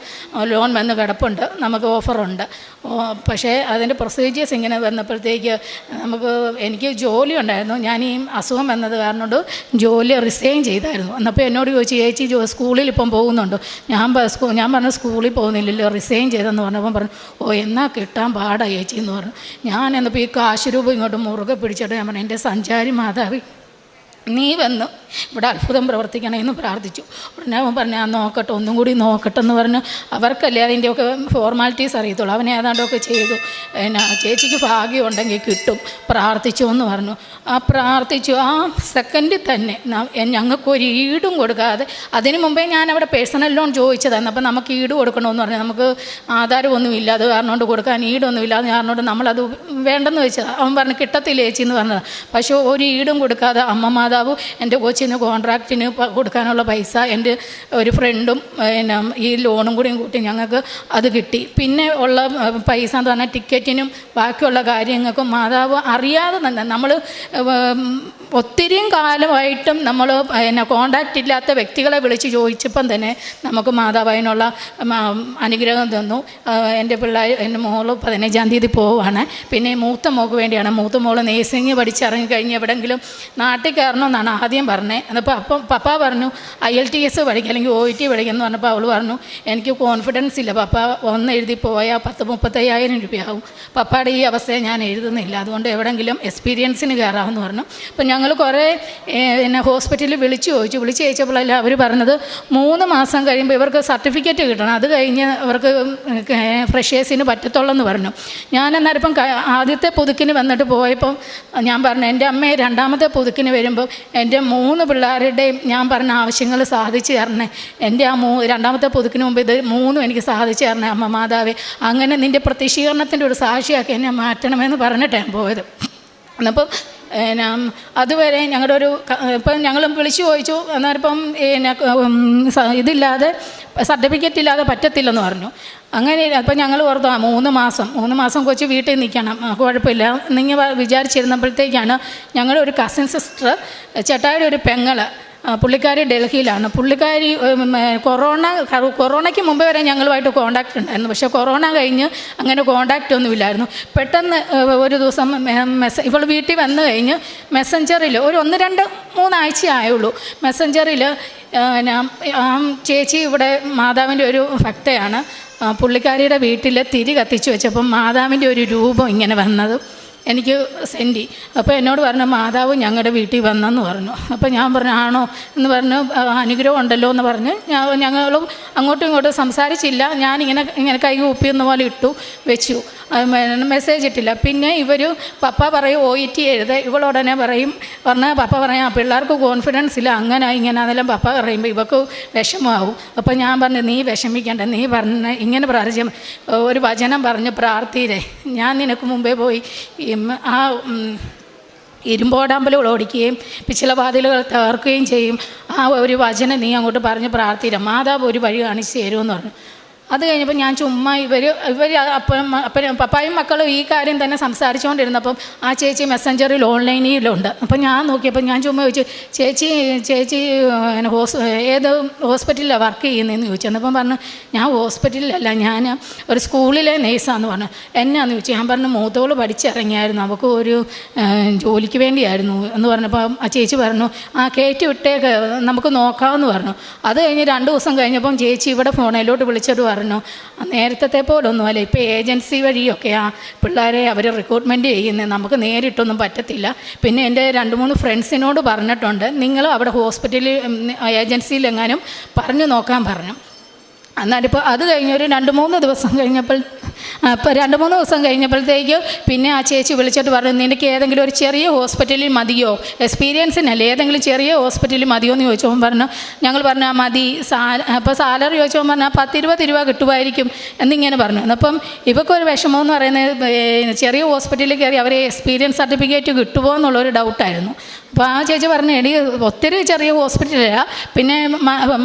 ലോൺ വന്ന് കിടപ്പുണ്ട്. നമുക്ക് ഓഫറുണ്ട്. പക്ഷേ അതിന്റെ പ്രൊസീജിയേഴ്സ് ഇങ്ങനെ വന്നപ്പോഴത്തേക്ക് നമുക്ക് എനിക്ക് ജോലി ഉണ്ടായിരുന്നു. ഞാൻ ഈ അസുഖം വന്നത് കാരണം ജോലി റിസൈൻ ചെയ്തായിരുന്നു. എന്നപ്പോൾ എന്നോട് ചോദിച്ചു ചേച്ചി സ്കൂളിൽ ഇപ്പം പോകുന്നുണ്ടോ? ഞാൻ സ്കൂ ഞാൻ പറഞ്ഞു സ്കൂളിൽ പോകുന്നില്ലല്ലോ റിസൈൻ ചെയ്തെന്ന് പറഞ്ഞപ്പം പറഞ്ഞു ഓ എന്നാൽ കിട്ടാൻ പാടാ ചേച്ചി എന്ന് പറഞ്ഞു. ഞാൻ എന്നപ്പോൾ ഈ കാശ് രൂപ ഇങ്ങോട്ട് മുറുകെ പിടിച്ചിട്ട് ഞാൻ പറഞ്ഞു എന്റെ സഞ്ചാരി മാതാവി നീ വന്ന് ഇവിടെ അത്ഭുതം പ്രവർത്തിക്കണമെന്ന് പ്രാർത്ഥിച്ചു. ഉടനെ അവൻ പറഞ്ഞു ആ നോക്കട്ടെ ഒന്നും കൂടി നോക്കട്ടെ എന്ന് പറഞ്ഞു. അവർക്കല്ലേ അതിന്റെയൊക്കെ ഫോർമാലിറ്റീസ് അറിയത്തുള്ളൂ. അവൻ ഏതാണ്ടൊക്കെ ചെയ്തു. പിന്നെ ചേച്ചിക്ക് ഭാഗ്യം ഉണ്ടെങ്കിൽ കിട്ടും. പ്രാർത്ഥിച്ചു എന്ന് പറഞ്ഞു. ആ പ്രാർത്ഥിച്ചു. ആ സെക്കൻഡിൽ തന്നെ. ഞങ്ങൾക്ക് ഒരു ഈടും കൊടുക്കാതെ. അതിന് മുമ്പേ ഞാൻ അവിടെ പേഴ്സണൽ ലോൺ ചോദിച്ചതാണ് അപ്പം നമുക്ക് ഈട് കൊടുക്കണമെന്ന് പറഞ്ഞു. നമുക്ക് ആധാരമൊന്നുമില്ല. അത് കാരണമുണ്ട് കൊടുക്കാൻ ഈടൊന്നുമില്ല. അത് കാരണം കൊണ്ട് നമ്മളത് വേണ്ടെന്ന് വെച്ചത്. അവൻ പറഞ്ഞു കിട്ടത്തില്ല ചേച്ചി? എന്ന് പറഞ്ഞത്. പക്ഷേ ഒരു ഈടും കൊടുക്കാതെ അമ്മ മാതാവ് എന്റെ കൊച്ചിന് കോൺട്രാക്റ്റിന് കൊടുക്കാനുള്ള പൈസ എന്റെ ഒരു ഫ്രണ്ടും പിന്നെ ഈ ലോണും കൂടിയും കൂട്ടി ഞങ്ങൾക്ക് അത് കിട്ടി. പിന്നെ ഉള്ള പൈസ എന്ന് പറഞ്ഞാൽ ടിക്കറ്റിനും ബാക്കിയുള്ള കാര്യങ്ങൾക്കും മാതാവ് അറിയാതെ തന്നെ നമ്മൾ ഒത്തിരിയും കാലമായിട്ടും നമ്മൾ പിന്നെ കോണ്ടാക്റ്റ് ഇല്ലാത്ത വ്യക്തികളെ വിളിച്ച് ചോദിച്ചപ്പം തന്നെ നമുക്ക് മാതാവ് അതിനുള്ള ഉം, അനുഗ്രഹം തന്നു. എന്റെ പിള്ളേർ എന്റെ മോൾ പതിനഞ്ചാം തീയതി പോവാണ്. പിന്നെ മൂത്ത മോൾക്ക് വേണ്ടിയാണ്. മൂത്ത മോൾ നേഴ്സിംഗ് പഠിച്ചിറങ്ങി കഴിഞ്ഞ് എവിടെയെങ്കിലും നാട്ടിൽ കയറണമെന്നാണ് ആദ്യം പറഞ്ഞത് അപ്പോൾ അപ്പം പപ്പ പറഞ്ഞു ഐ എൽ ടി എസ് പഠിക്കുക അല്ലെങ്കിൽ ഒ ടി പഠിക്കുക എന്ന് പറഞ്ഞപ്പോൾ അവൾ പറഞ്ഞു എനിക്ക് കോൺഫിഡൻസ് ഇല്ല പപ്പ ഒന്ന് എഴുതി പോയാൽ പത്ത് മുപ്പത്തയ്യായിരം രൂപയാവും. പപ്പയുടെ ഈ അവസ്ഥയെ ഞാൻ എഴുതുന്നില്ല. അതുകൊണ്ട് എവിടെയെങ്കിലും എക്സ്പീരിയൻസിന് കയറാമെന്ന് പറഞ്ഞു. അപ്പം ഞങ്ങൾ കുറേ പിന്നെ ഹോസ്പിറ്റലിൽ വിളിച്ചു ചോദിച്ചു. വിളിച്ച് ചോദിച്ചപ്പോഴല്ല അവർ പറഞ്ഞത് മൂന്ന് മാസം കഴിയുമ്പോൾ ഇവർക്ക് സർട്ടിഫിക്കറ്റ് കിട്ടണം. അത് കഴിഞ്ഞ് അവർക്ക് ഫ്രഷേഴ്സിന് പറ്റത്തുള്ളെന്ന് പറഞ്ഞു. ഞാൻ അന്നേരം ഇപ്പം ആദ്യത്തെ പുതുക്കിന് വന്നിട്ട് പോയപ്പോൾ ഞാൻ പറഞ്ഞു എന്റെ അമ്മയെ രണ്ടാമത്തെ പുതുക്കിന് വരുമ്പോൾ എന്റെ മൂന്ന് പിള്ളേരുടെയും ഞാൻ പറഞ്ഞ ആവശ്യങ്ങൾ സാധിച്ചു തരണേ. എന്റെ ആ മൂ രണ്ടാമത്തെ പുതുക്കിന് മുമ്പ് ഇത് മൂന്നും എനിക്ക് സാധിച്ചു തരണേ അമ്മ മാതാവേ. അങ്ങനെ നിന്റെ പ്രത്യക്ഷീകരണത്തിന്റെ ഒരു സാക്ഷിയാക്കി എന്നെ മാറ്റണമെന്ന് പറഞ്ഞിട്ടാണ് പോയത്. എന്നപ്പം പിന്നെ അതുവരെ ഞങ്ങളുടെ ഒരു ഇപ്പം ഞങ്ങൾ വിളിച്ചു ചോദിച്ചു എന്നാലിപ്പം പിന്നെ ഇതില്ലാതെ സർട്ടിഫിക്കറ്റ് ഇല്ലാതെ പറ്റത്തില്ലെന്ന് പറഞ്ഞു. അങ്ങനെ അപ്പോൾ ഞങ്ങൾ ഓർത്തു ആ മൂന്ന് മാസം മൂന്ന് മാസം കൊച്ച് വീട്ടിൽ നിൽക്കണം. കുഴപ്പമില്ല. നിങ്ങൾ വിചാരിച്ചിരുന്നപ്പോഴത്തേക്കാണ് ഞങ്ങളുടെ ഒരു കസിൻ സിസ്റ്റർ ചേട്ടായുടെ ഒരു പെങ്ങൾ ആ, പുള്ളിക്കാരി ഡൽഹിയിലാണ്. പുള്ളിക്കാരി കൊറോണ കൊറോണയ്ക്ക് മുമ്പ് വരെ ഞങ്ങളുമായിട്ട് കോണ്ടാക്റ്റ് ഉണ്ടായിരുന്നു. പക്ഷേ കൊറോണ കഴിഞ്ഞ് അങ്ങനെ കോണ്ടാക്റ്റ് ഒന്നുമില്ലായിരുന്നു പെട്ടെന്ന് ഒരു ദിവസം മെസ്സ ഇവൾ വീട്ടിൽ വന്നു കഴിഞ്ഞ് മെസ്സഞ്ചറിൽ ഒരു ഒന്ന് രണ്ട് മൂന്നാഴ്ച ആയുള്ളൂ. മെസ്സഞ്ചറിൽ ഞാൻ ചേച്ചി ഇവിടെ മാതാവിന്റെ ഒരു ഭക്തയാണ്. പുള്ളിക്കാരിയുടെ വീട്ടിൽ തിരി കത്തിച്ചു വെച്ചപ്പം മാതാവിന്റെ ഒരു രൂപം ഇങ്ങനെ വന്നത്. എനിക്ക് സെന്റി അപ്പോൾ എന്നോട് പറഞ്ഞു മാതാവ് ഞങ്ങളുടെ വീട്ടിൽ വന്നെന്ന് പറഞ്ഞു. അപ്പോൾ ഞാൻ പറഞ്ഞു ആണോ? എന്ന് പറഞ്ഞു അനുഗ്രഹം ഉണ്ടല്ലോ എന്ന് പറഞ്ഞ്. ഞങ്ങളും അങ്ങോട്ടും ഇങ്ങോട്ടും സംസാരിച്ചില്ല. ഞാനിങ്ങനെ ഇങ്ങനെ കൈ കൂപ്പിയെന്ന പോലെ ഇട്ടു വെച്ചു. മെസ്സേജ് ഇട്ടില്ല. പിന്നെ ഇവർ പപ്പ പറയും ഒ ഇ ടി എഴുത. ഇവളുടനെ പറയും പറഞ്ഞാൽ പപ്പ പറയാം പിള്ളേർക്ക് കോൺഫിഡൻസ് ഇല്ല. അങ്ങനെ ഇങ്ങനെ അതെല്ലാം പപ്പ പറയുമ്പോൾ ഇവക്ക് വിഷമമാവും. അപ്പോൾ ഞാൻ പറഞ്ഞു നീ വിഷമിക്കേണ്ട. നീ പറഞ്ഞ ഇങ്ങനെ പ്രാർത്ഥിച്ച. ഒരു വചനം പറഞ്ഞ് പ്രാർത്ഥിയില്ലേ ഞാൻ നിനക്ക് മുമ്പേ പോയി ആ ഇരുമ്പോടാമ്പലുകൾ ഓടിക്കുകയും പിച്ചിളവാതിലുകൾ തകർക്കുകയും ചെയ്യും. ആ ഒരു വചനം നീ അങ്ങോട്ട് പറഞ്ഞ് പ്രാർത്ഥിക്കാം മാതാവ് ഒരു വഴി കാണിച്ച് തരുമെന്ന് പറഞ്ഞു. അത് കഴിഞ്ഞപ്പോൾ ഞാൻ ചുമ്മാ ഇവർ ഇവർ അപ്പം അപ്പം പപ്പായും മക്കളും ഈ കാര്യം തന്നെ സംസാരിച്ചുകൊണ്ടിരുന്നപ്പം ആ ചേച്ചി മെസ്സഞ്ചറിൽ ഓൺലൈനിലുണ്ട്. അപ്പം ഞാൻ നോക്കിയപ്പോൾ ഞാൻ ചുമ്മാ ചോദിച്ചു ചേച്ചി ചേച്ചി ഹോസ് ഏത് ഹോസ്പിറ്റലിലാണ് വർക്ക് ചെയ്യുന്നതെന്ന് ചോദിച്ചു. എന്നപ്പം പറഞ്ഞു ഞാൻ ഹോസ്പിറ്റലിലല്ല ഞാൻ ഒരു സ്കൂളിലെ നേഴ്സാന്ന് പറഞ്ഞു. എന്നാന്ന് ചോദിച്ചു. ഞാൻ പറഞ്ഞു മൂത്തോൾ പഠിച്ചിറങ്ങിയായിരുന്നു അവൾക്ക് ഒരു ജോലിക്ക് വേണ്ടിയായിരുന്നു. എന്ന് പറഞ്ഞപ്പോൾ ആ ചേച്ചി പറഞ്ഞു ആ കയറ്റി വിട്ടേക്ക് നമുക്ക് നോക്കാമെന്ന് പറഞ്ഞു. അത് കഴിഞ്ഞ് രണ്ട് ദിവസം കഴിഞ്ഞപ്പം ചേച്ചി ഇവിടെ ഫോണിലോട്ട് വിളിച്ചിട്ട് പറഞ്ഞു "ആ, നേരത്തെ പോലൊന്നും അല്ല ഇപ്പോൾ ഏജൻസി വഴിയൊക്കെയാ പിള്ളേരെ അവർ റിക്രൂട്ട്മെന്റ് ചെയ്യുന്നത് നമുക്ക് നേരിട്ടൊന്നും പറ്റത്തില്ല. പിന്നെ എന്റെ രണ്ട് മൂന്ന് ഫ്രണ്ട്സിനോട് പറഞ്ഞിട്ടുണ്ട് നിങ്ങൾ അവിടെ ഹോസ്പിറ്റലിൽ ഏജൻസിയിലെങ്ങാനും പറഞ്ഞു നോക്കാൻ പറഞ്ഞു. എന്നാലിപ്പോൾ അത് കഴിഞ്ഞൊരു രണ്ട് മൂന്ന് ദിവസം കഴിഞ്ഞപ്പോൾ അപ്പോൾ രണ്ട് മൂന്ന് ദിവസം കഴിഞ്ഞപ്പോഴത്തേക്ക് പിന്നെ ആ ചേച്ചി വിളിച്ചിട്ട് പറഞ്ഞു നിനക്ക് ഏതെങ്കിലും ഒരു ചെറിയ ഹോസ്പിറ്റലിൽ മതിയോ? എക്സ്പീരിയൻസിനല്ലേ ഏതെങ്കിലും ചെറിയ ഹോസ്പിറ്റലിൽ മതിയോ? എന്ന് ചോദിച്ചപ്പോൾ പറഞ്ഞു ഞങ്ങൾ പറഞ്ഞു ആ മതി. സാ അപ്പോൾ സാലറി ചോദിച്ചപ്പോൾ പറഞ്ഞാൽ "ആ, പത്തിരുപത് രൂപ കിട്ടുമായിരിക്കും. എന്നിങ്ങനെ പറഞ്ഞു. അപ്പം ഇവക്കൊരു വിഷമം എന്ന് പറയുന്നത് ചെറിയ ഹോസ്പിറ്റലിൽ കയറി അവരെ എക്സ്പീരിയൻസ് സർട്ടിഫിക്കറ്റ് കിട്ടുമോ എന്നുള്ളൊരു ഡൗട്ടായിരുന്നു അപ്പോൾ ആ ചേച്ചി പറഞ്ഞു എടി ഒത്തിരി ചെറിയ ഹോസ്പിറ്റലില്ല പിന്നെ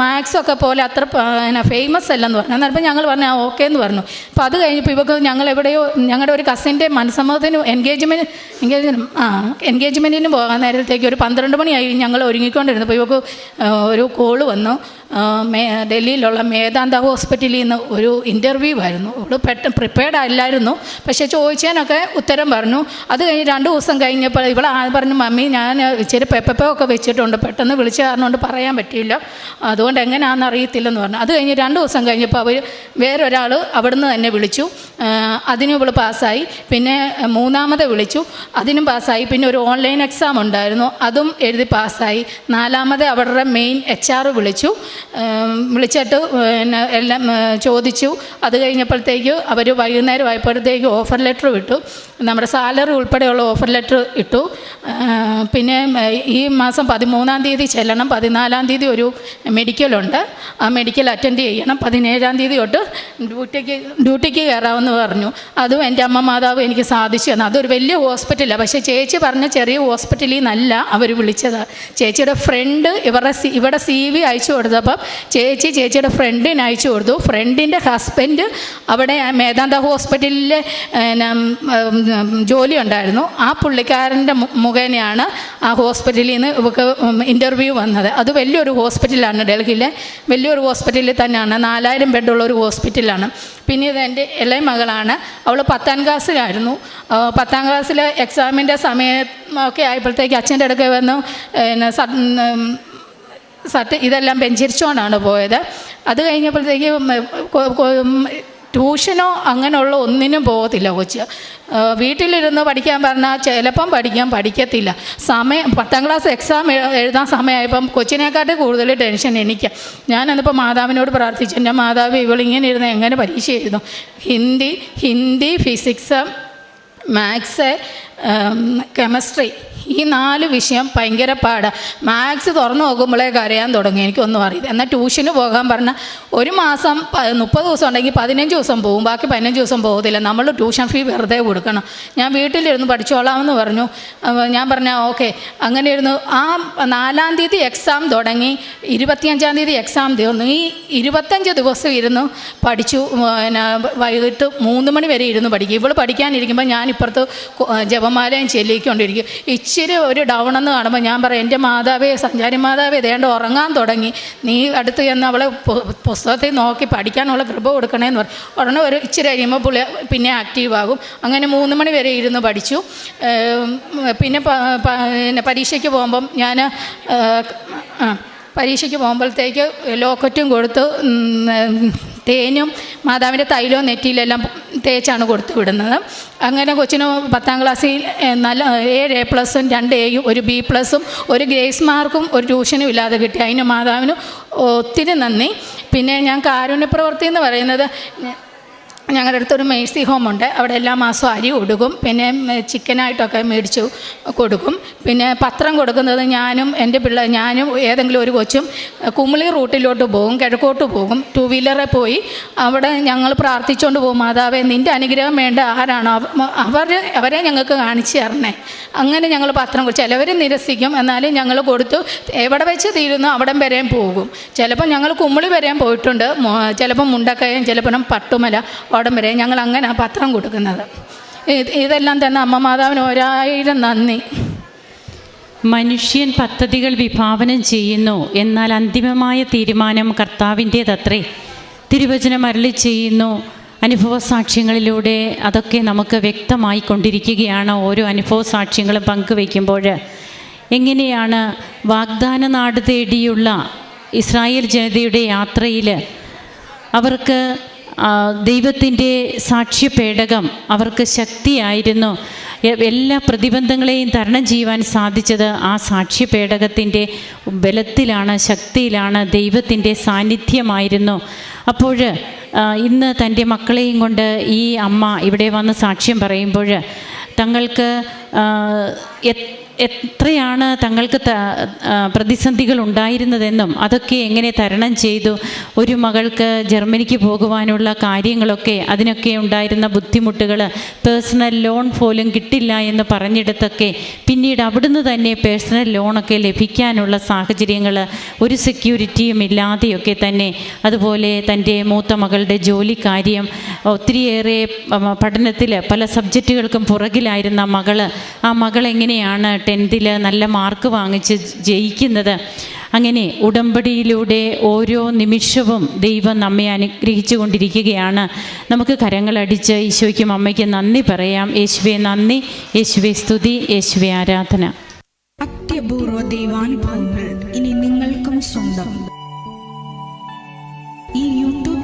മാക്സൊക്കെ പോലെ അത്ര പിന്നെ ഫേമസ് അല്ലെന്ന് പറഞ്ഞു. അന്നേരം ഞങ്ങൾ പറഞ്ഞു ആ ഓക്കെ എന്ന് പറഞ്ഞു. അപ്പോൾ അത് കഴിഞ്ഞപ്പോൾ ഇവർക്ക് ഞങ്ങൾ എവിടെയോ ഞങ്ങളുടെ ഒരു കസിന്റെ മനസ്സമ്മതത്തിന് എൻഗേജ്മെന്റ് എൻഗേജ്മെന്റ് ആ എൻഗേജ്മെന്റിന് പോകാൻ നേരത്തേക്ക് ഒരു പന്ത്രണ്ട് മണിയായി ഞങ്ങൾ ഒരുങ്ങിക്കൊണ്ടിരുന്നപ്പോൾ ഇവർക്ക് ആ, ഒരു കോൾ വന്നു. ഡൽഹിയിലുള്ള മേധാന്ത ഹോസ്പിറ്റലിൽ നിന്ന് ഒരു ഇന്റർവ്യൂ ആയിരുന്നു. അവൾ പെട്ടെന്ന് പ്രിപ്പയർഡ് അല്ലായിരുന്നു പക്ഷേ ചോദിച്ചതിനൊക്കെ ഉത്തരം പറഞ്ഞു. അത് കഴിഞ്ഞ് രണ്ട് ദിവസം കഴിഞ്ഞപ്പോൾ ഇവൾ പറഞ്ഞു മമ്മി ഞാൻ ഇച്ചിരി പെപ്പപ്പോ ഒക്കെ വെച്ചിട്ടുണ്ട്. പെട്ടെന്ന് വിളിച്ച കാരണം കൊണ്ട് പറയാൻ പറ്റിയില്ല. അതുകൊണ്ട് എങ്ങനെയാണെന്ന് അറിയത്തില്ലെന്ന് പറഞ്ഞു. അത് കഴിഞ്ഞ് രണ്ട് ദിവസം കഴിഞ്ഞപ്പോൾ അവർ വേറൊരാൾ അവിടുന്ന് തന്നെ വിളിച്ചു. അതിനും ഇവൾ പാസ്സായി. പിന്നെ മൂന്നാമത് വിളിച്ചു. അതിനും പാസ്സായി. പിന്നെ ഒരു ഓൺലൈൻ എക്സാം ഉണ്ടായിരുന്നു. അതും എഴുതി പാസ്സായി. നാലാമത് അവരുടെ മെയിൻ എച്ച് ആർ വിളിച്ചു. വിളിച്ചിട്ട് പിന്നെ എല്ലാം ചോദിച്ചു. അത് കഴിഞ്ഞപ്പോഴത്തേക്ക് അവർ വൈകുന്നേരം ആയപ്പോഴത്തേക്ക് ഓഫർ ലെറ്റർ വിട്ടു. നമ്മുടെ സാലറി ഉൾപ്പെടെയുള്ള ഓഫർ ലെറ്റർ ഇട്ടു. പിന്നെ ഈ മാസം പതിമൂന്നാം തീയതി ചെല്ലണം. പതിനാലാം തീയതി ഒരു മെഡിക്കലുണ്ട് ആ മെഡിക്കൽ അറ്റൻഡ് ചെയ്യണം. പതിനേഴാം തീയതി തൊട്ട് ഡ്യൂട്ടിക്ക് ഡ്യൂട്ടിക്ക് കയറാമെന്ന് പറഞ്ഞു. അതും എന്റെ അമ്മ മാതാവ് എനിക്ക് സാധിച്ചു തന്നു. അതൊരു വലിയ ഹോസ്പിറ്റലാണ് പക്ഷേ ചേച്ചി പറഞ്ഞ ചെറിയ ഹോസ്പിറ്റലിൽ നിന്നല്ല അവർ വിളിച്ചത്. ചേച്ചിയുടെ ഫ്രണ്ട് ഇവരുടെ ഇവിടെ സി വി അയച്ചു കൊടുത്തപ്പം ചേച്ചി ചേച്ചിയുടെ ഫ്രണ്ടിന് അയച്ചു കൊടുത്തു. ഫ്രണ്ടിന്റെ ഹസ്ബൻഡ് അവിടെ മേധാന്ത ഹോസ്പിറ്റലിൽ ജോലി ഉണ്ടായിരുന്നു ആ പുള്ളിക്കാരന്റെ മുഖേനയാണ് ആ ഹോസ്പിറ്റലിൽ നിന്ന് ഇവക്ക് ഇന്റർവ്യൂ വന്നത്. അത് വലിയൊരു ഹോസ്പിറ്റലാണ് ഡൽഹിയിലെ. വലിയൊരു ഹോസ്പിറ്റലിൽ തന്നെയാണ്. നാലായിരം ബെഡുള്ള ഒരു ഹോസ്പിറ്റലാണ്. പിന്നെ ഇത് എന്റെ ഇളയ മകളാണ്. അവൾ പത്താം ക്ലാസ്സിലായിരുന്നു. പത്താം ക്ലാസ്സിലെ എക്സാമിന്റെ സമയം ഒക്കെ ആയപ്പോഴത്തേക്ക് അച്ഛന്റെ അടുക്കെ വന്നു. പിന്നെ സ- ഉം, സട്ട് ഇതെല്ലാം വെഞ്ചരിച്ചുകൊണ്ടാണ് പോയത്. അത് കഴിഞ്ഞപ്പോഴത്തേക്ക് ട്യൂഷനോ അങ്ങനെയുള്ള ഒന്നിനും പോകത്തില്ല കൊച്ച്. വീട്ടിലിരുന്ന് പഠിക്കാൻ പറഞ്ഞാൽ ചിലപ്പം പഠിക്കാൻ പഠിക്കത്തില്ല. സമയം പത്താം ക്ലാസ് എക്സാം എഴുതാൻ സമയമായപ്പം കൊച്ചിനെക്കാട്ടി കൂടുതൽ ടെൻഷൻ എനിക്ക്. ഞാനന്നിപ്പോൾ മാതാവിനോട് പ്രാർത്ഥിച്ചു. എന്റെ മാതാവ് ഇവളിങ്ങനെ ഇരുന്ന് എങ്ങനെ പരീക്ഷ എഴുതും Hindi Hindi physics maths chemistry. ഈ നാല് വിഷയം ഭയങ്കര പാടാണ് മാത്സ് തുറന്നു നോക്കുമ്പോഴേ കരയാൻ തുടങ്ങി. എനിക്കൊന്നും അറിയില്ല. എന്നാൽ ട്യൂഷന് പോകാൻ പറഞ്ഞാൽ ഒരു മാസം മുപ്പത് ദിവസം ഉണ്ടെങ്കിൽ പതിനഞ്ച് ദിവസം പോകും ബാക്കി പതിനഞ്ച് ദിവസം പോകത്തില്ല നമ്മൾ ട്യൂഷൻ ഫീ വെറുതെ കൊടുക്കണം. ഞാൻ വീട്ടിലിരുന്ന് പഠിച്ചോളാമെന്ന് പറഞ്ഞു. ഞാൻ പറഞ്ഞ ഓക്കെ. അങ്ങനെ ഇരുന്നു ആ നാലാം തീയതി എക്സാം തുടങ്ങി. ഇരുപത്തിയഞ്ചാം തീയതി എക്സാം തീർന്നു. ഈ ഇരുപത്തഞ്ച് ദിവസം ഇരുന്നു പഠിച്ചു. പിന്നെ വൈകിട്ട് മൂന്ന് മണി വരെ ഇരുന്ന് പഠിക്കും. ഇവൾ പഠിക്കാനിരിക്കുമ്പോൾ ഞാൻ ഇപ്പുറത്ത് ജപമാലയും ചെല്ലിക്കൊണ്ടിരിക്കും. ഇച്ചിരി ഒരു ഡൗൺ എന്ന് കാണുമ്പോൾ ഞാൻ പറയും എന്റെ മാതാവേ സഞ്ചാരി മാതാവേ ദേണ്ട ഉറങ്ങാൻ തുടങ്ങി. നീ അടുത്ത് ചെന്ന് അവളെ പുസ്തകത്തിൽ നോക്കി പഠിക്കാനുള്ള കൃപ കൊടുക്കണേന്ന് പറയും ഉടനെ ഒരു ഇച്ചിരി കഴിയുമ്പോൾ പുള്ളി പിന്നെ ആക്റ്റീവ് ആകും. അങ്ങനെ മൂന്ന് മണി വരെ ഇരുന്ന് പഠിച്ചു. പിന്നെ പിന്നെ പരീക്ഷയ്ക്ക് പോകുമ്പം ഞാൻ പരീക്ഷയ്ക്ക് പോകുമ്പോഴത്തേക്ക് ലോക്കറ്റും കൊടുത്ത് തേനും മാതാവിന്റെ തൈലവും നെറ്റിയിലെല്ലാം തേച്ചാണ് കൊടുത്തു വിടുന്നത്. അങ്ങനെ കൊച്ചിന് പത്താം ക്ലാസ്സിൽ നല്ല ഏഴ് എ പ്ലസും രണ്ട് എയും ഒരു ബി പ്ലസും ഒരു ഗ്രേസ് മാർക്കും ഒരു ട്യൂഷനും ഇല്ലാതെ കിട്ടി. അതിന് മാതാവിന് ഒത്തിരി നന്ദി. പിന്നെ ഞാൻ കാരുണ്യപ്രവർത്തി എന്ന് പറയുന്നത് ഞങ്ങളുടെ അടുത്തൊരു മേഴ്സി ഹോമുണ്ട്. അവിടെ എല്ലാ മാസവും അരി കൊടുക്കും പിന്നെ ചിക്കനായിട്ടൊക്കെ മേടിച്ചു കൊടുക്കും. പിന്നെ പത്രം കൊടുക്കുന്നത് ഞാനും എന്റെ പിള്ള ഞാനും ഏതെങ്കിലും ഒരു കൊച്ചും കുമിളി റൂട്ടിലോട്ട് പോകും കിഴക്കോട്ട് പോകും. ടു വീലറെ പോയി. അവിടെ ഞങ്ങൾ പ്രാർത്ഥിച്ചുകൊണ്ട് പോകും മാതാവേ നിന്റെ അനുഗ്രഹം വേണ്ട. ആരാണോ അവ- അവർ അവരെ ഞങ്ങൾക്ക് കാണിച്ചു തരണേ. അങ്ങനെ ഞങ്ങൾ പത്രം കൊടുക്കും ചിലവർ നിരസിക്കും. എന്നാലും ഞങ്ങൾ കൊടുത്തു. എവിടെ വെച്ച് തീരുന്നു അവിടം വരെയും പോകും. ചിലപ്പോൾ ഞങ്ങൾ കുമ്മിളി വരെയും പോയിട്ടുണ്ട്. ചിലപ്പോൾ മുണ്ടക്കയം ചിലപ്പോൾ പട്ടുമല. അവിടം വരെ ഞങ്ങൾ അങ്ങനെ ആ പത്രം കൊടുക്കുന്നത്. ഇതെല്ലാം തന്നെ അമ്മ മാതാവിന് ഒരായിരം നന്ദി. മനുഷ്യൻ പദ്ധതികൾ വിഭാവനം ചെയ്യുന്നു എന്നാൽ അന്തിമമായ തീരുമാനം കർത്താവിന്റേതത്രേ. തിരുവചനം അരളി ചെയ്യുന്നു. അനുഭവ സാക്ഷ്യങ്ങളിലൂടെ അതൊക്കെ നമുക്ക് വ്യക്തമായി കൊണ്ടിരിക്കുകയാണ് ഓരോ അനുഭവ സാക്ഷ്യങ്ങളും പങ്കുവയ്ക്കുമ്പോൾ. എങ്ങനെയാണ് വാഗ്ദാന നാട് തേടിയുള്ള ഇസ്രായേൽ ജനതയുടെ യാത്രയിൽ അവർക്ക് ദൈവത്തിന്റെ സാക്ഷ്യപേടകം അവർക്ക് ശക്തിയായിരുന്നു. എല്ലാ പ്രതിബന്ധങ്ങളെയും തരണം ചെയ്യുവാൻ സാധിച്ചത് ആ സാക്ഷ്യപേടകത്തിന്റെ ബലത്തിലാണ് ശക്തിയിലാണ് ദൈവത്തിന്റെ സാന്നിധ്യമായിരുന്നു. അപ്പോൾ ഇന്ന് തന്റെ മക്കളെയും കൊണ്ട് ഈ അമ്മ ഇവിടെ വന്ന് സാക്ഷ്യം പറയുമ്പോൾ തങ്ങൾക്ക് എത്രയാണ് തങ്ങൾക്ക് പ്രതിസന്ധികൾ ഉണ്ടായിരുന്നതെന്നും അതൊക്കെ എങ്ങനെ തരണം ചെയ്തു? ഒരു മകൾക്ക് ജർമ്മനിക്ക് പോകുവാനുള്ള കാര്യങ്ങളൊക്കെ അതിനൊക്കെ ഉണ്ടായിരുന്ന ബുദ്ധിമുട്ടുകൾ പേഴ്സണൽ ലോൺ പോലും കിട്ടില്ല എന്ന് പറഞ്ഞിടത്തൊക്കെ പിന്നീട് അവിടുന്ന് തന്നെ പേഴ്സണൽ ലോണൊക്കെ ലഭിക്കാനുള്ള സാഹചര്യങ്ങൾ ഒരു സെക്യൂരിറ്റിയും ഇല്ലാതെയൊക്കെ തന്നെ. അതുപോലെ തന്റെ മൂത്ത മകളുടെ ജോലി കാര്യം ഒത്തിരിയേറെ പഠനത്തിൽ പല സബ്ജക്റ്റുകൾക്കും പുറകിലായിരുന്ന മകൾ ആ മകൾ എങ്ങനെയാണ് ടെൻത്തിൽ നല്ല മാർക്ക് വാങ്ങിച്ച് ജയിക്കുന്നത്. അങ്ങനെ ഉടമ്പടിയിലൂടെ ഓരോ നിമിഷവും ദൈവം നമ്മെ അനുഗ്രഹിച്ചു കൊണ്ടിരിക്കുകയാണ് നമുക്ക് കരങ്ങളടിച്ച് ഈശോയ്ക്കും അമ്മയ്ക്കും നന്ദി പറയാം. യേശുവെ നന്ദി. യേശുവെ സ്തുതി. യേശുവെ ആരാധന. അത്യപൂർവ ദൈവാനുഭവങ്ങൾ